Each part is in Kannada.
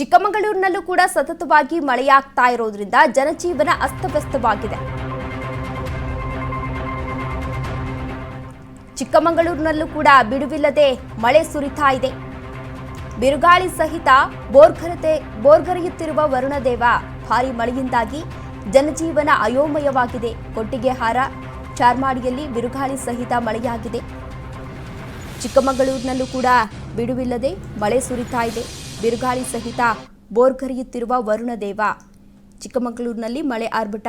ಚಿಕ್ಕಮಗಳೂರಿನಲ್ಲೂ ಕೂಡ ಸತತವಾಗಿ ಮಳೆಯಾಗ್ತಾ ಇರೋದ್ರಿಂದ ಜನಜೀವನ ಅಸ್ತವ್ಯಸ್ತವಾಗಿದೆ. ಚಿಕ್ಕಮಗಳೂರಿನಲ್ಲೂ ಕೂಡ ಬಿಡುವಿಲ್ಲದೆ ಮಳೆ ಸುರಿತಾ ಇದೆ. ಬಿರುಗಾಳಿ ಸಹಿತ ಬೋರ್ಗರತೆ ಬೋರ್ಗರೆಯುತ್ತಿರುವ ವರುಣದೇವ ಭಾರಿ ಮಳೆಯಿಂದಾಗಿ ಜನಜೀವನ ಅಯೋಮಯವಾಗಿದೆ. ಕೊಟ್ಟಿಗೆಹಾರ ಚಾರ್ಮಾಡಿಯಲ್ಲಿ ಬಿರುಗಾಳಿ ಸಹಿತ ಮಳೆಯಾಗಿದೆ. ಚಿಕ್ಕಮಗಳೂರಿನಲ್ಲೂ ಕೂಡ ಬಿಡುವಿಲ್ಲದೆ ಮಳೆ ಸುರಿತಾ ಇದೆ. ಬಿರುಗಾಳಿ ಸಹಿತ ಬೋರ್ಗರಿಯುತ್ತಿರುವ ವರುಣದೇವ. ಚಿಕ್ಕಮಗಳೂರಿನಲ್ಲಿ ಮಳೆ ಆರ್ಭಟ.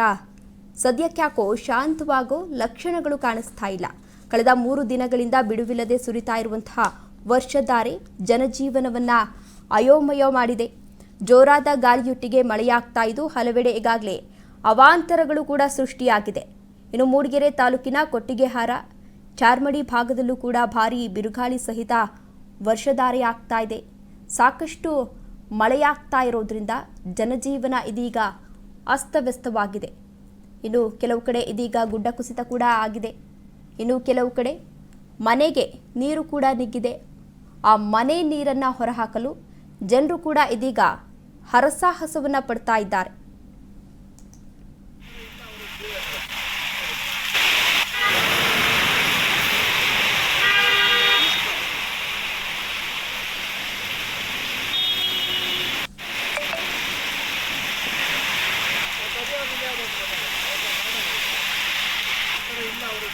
ಸದ್ಯಕ್ಕ್ಯಾಕೋ ಶಾಂತವಾಗೋ ಲಕ್ಷಣಗಳು ಕಾಣಿಸ್ತಾ ಇಲ್ಲ. ಕಳೆದ ಮೂರು ದಿನಗಳಿಂದ ಬಿಡುವಿಲ್ಲದೆ ಸುರಿತಾ ಇರುವಂತಹ ವರ್ಷಧಾರೆ ಜನಜೀವನವನ್ನ ಅಯೋಮಯ ಮಾಡಿದೆ. ಜೋರಾದ ಗಾಳಿಯೊಟ್ಟಿಗೆ ಮಳೆಯಾಗ್ತಾ ಇದ್ದು ಹಲವೆಡೆ ಈಗಾಗಲೇ ಅವಾಂತರಗಳು ಕೂಡ ಸೃಷ್ಟಿಯಾಗಿದೆ. ಇನ್ನು ಮೂಡಿಗೆರೆ ತಾಲೂಕಿನ ಕೊಟ್ಟಿಗೆಹಾರ, ಚಾರ್ಮಡಿ ಭಾಗದಲ್ಲೂ ಕೂಡ ಭಾರೀ ಬಿರುಗಾಳಿ ಸಹಿತ ವರ್ಷಧಾರೆ ಆಗ್ತಾ ಇದೆ. ಸಾಕಷ್ಟು ಮಳೆಯಾಗ್ತಾ ಇರೋದ್ರಿಂದ ಜನಜೀವನ ಇದೀಗ ಅಸ್ತವ್ಯಸ್ತವಾಗಿದೆ. ಇನ್ನು ಕೆಲವು ಕಡೆ ಇದೀಗ ಗುಡ್ಡ ಕುಸಿತ ಕೂಡ ಆಗಿದೆ. ಇನ್ನು ಕೆಲವು ಕಡೆ ಮನೆಗೆ ನೀರು ಕೂಡ ನಿಗ್ಗಿದೆ ಆ ಮನೆ ನೀರನ್ನು ಹೊರಹಾಕಲು ಜನರು ಕೂಡ ಇದೀಗ ಹರಸಾಹಸವನ್ನು ಪಡ್ತಾ ಇದ್ದಾರೆ. ஒரு